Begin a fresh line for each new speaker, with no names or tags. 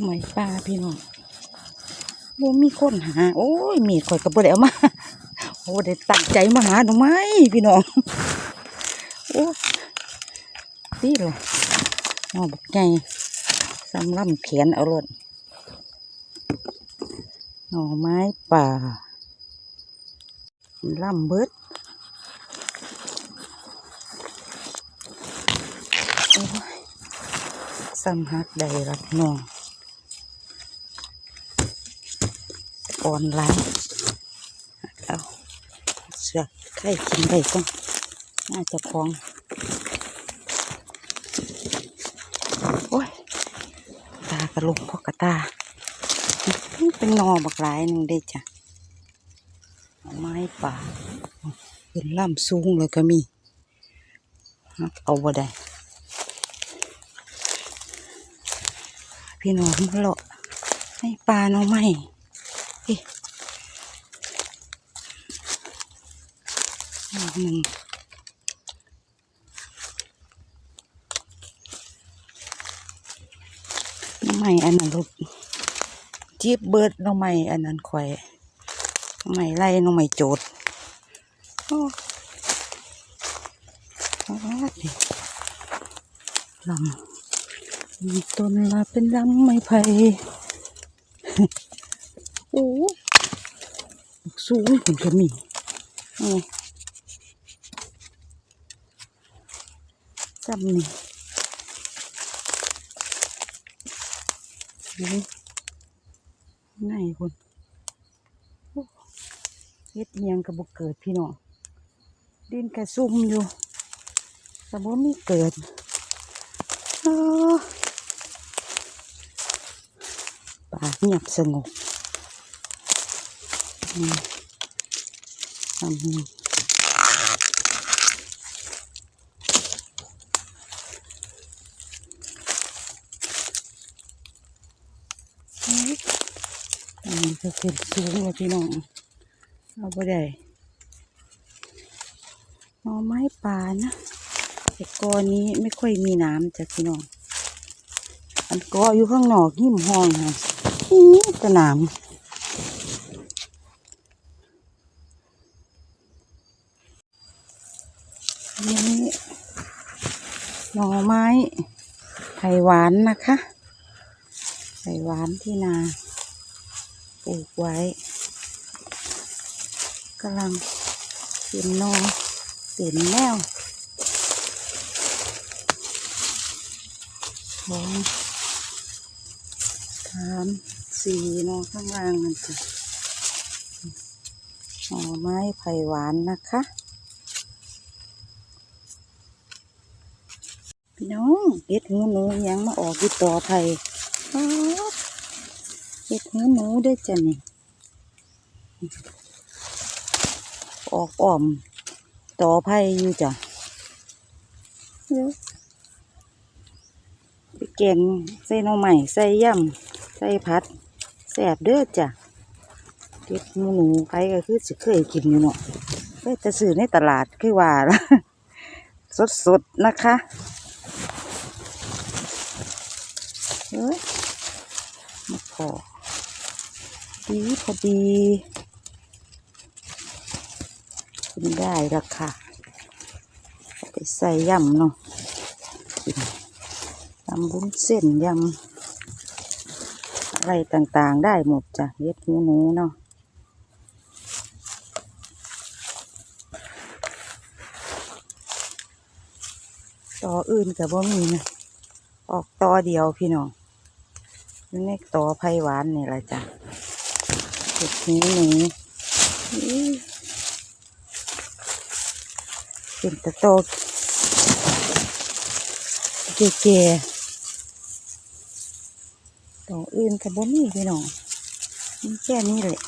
หอยปลาพี่น้องบ่มีคนหา โอ้ยมีดข่อยก็บ่ได้เอามา โอ้ได้ตั้งใจมาหาหน่อไม้พี่น้อง โอ้ตีเลยนอบักไงสำล่ำเขียนเอารถหน่อไม้ป่าล่ำเบิดโอ้ยสำหักใดรักน้อง อ่อนไหลายเอาเสือกไข่กินได้ก่อนน่าจะคล้อง โอ้ย ตากระลุกพอกระตา เป็นนอบักหลายหนึ่งได้จ้ะไม้ป่าเป็นล่ำสูงเลยก็มี เอาบ่ได้พี่น้องมาเลาะให้ปลาหน่อไม้ หนึ่งหน้ำใหม่อันนั้นลูกจีบเบิร์ดน้ำใหม่อันนั้นข่อยน้ำใหม่ไล่น้ำใหม่โจดโอ้โอ้ดิลำมีต้นละเป็นลำไม้ไผ่ โอ้สูงผมจะมีนี่จำนี่นี่ไหนคนเฮ็ดอิหยังกับบกเกิดพี่น้องดินกระซุ่มอยู่แต่บ่มีเกิดอ้อป่าเงียบสงบ อืมทำนี่เฮ้ยอันนี้ก็ขึ้นสูงเลยพี่น้อง เอาไปได้หน่อไม้ป่านะแต่กอนี้ไม่ค่อยมีน้ำจ้ะพี่น้อง อันกออยู่ข้างนอกหิมห้องค่ะนี่แต่น้ำ นี่หน่อไม้ไผ่หวานนะคะไผ่หวานที่นาปลูกไว้กำลังเป็นนอเป็นแนวสองสามสี่นอข้างล่างนั่นจ้ะหน่อไม้ไผ่หวานนะคะ พี่น้องเห็ดหูหนูยังมาออกอยู่ต่อไผ่เห็ดหูหนูเด้วยจ้ะนี่ออกอ่อมต่อไผ่อยู่จ้ะไปแกงใส่หน่อใหม่ใส่ย่ำใส่ผัดแซ่บเด้อจ้ะเห็ดหูหนูใครก็คือสิเคยกินอยู่เนาะเคยจะซื้อในตลาดคือว่าละสดๆนะคะ เอ้ยมาพอดีพอดีกินได้ราคาเอาไปใส่ยำเนาะกินยำบุ้นเส้นยำอะไรต่างๆ ได้หมดจ้ะเย็ดหูหนูเนาะต่ออื่นกับบ่มีนะ ออกต่อเดียวพี่น้อง นี่ในตอไผ่หวานนี่แหละจ้ะเห็ดนี้หนึ่งเป็นตะโตเก๋ๆตออื่นกับบ่มีพี่น้องมีแค่นี้เลย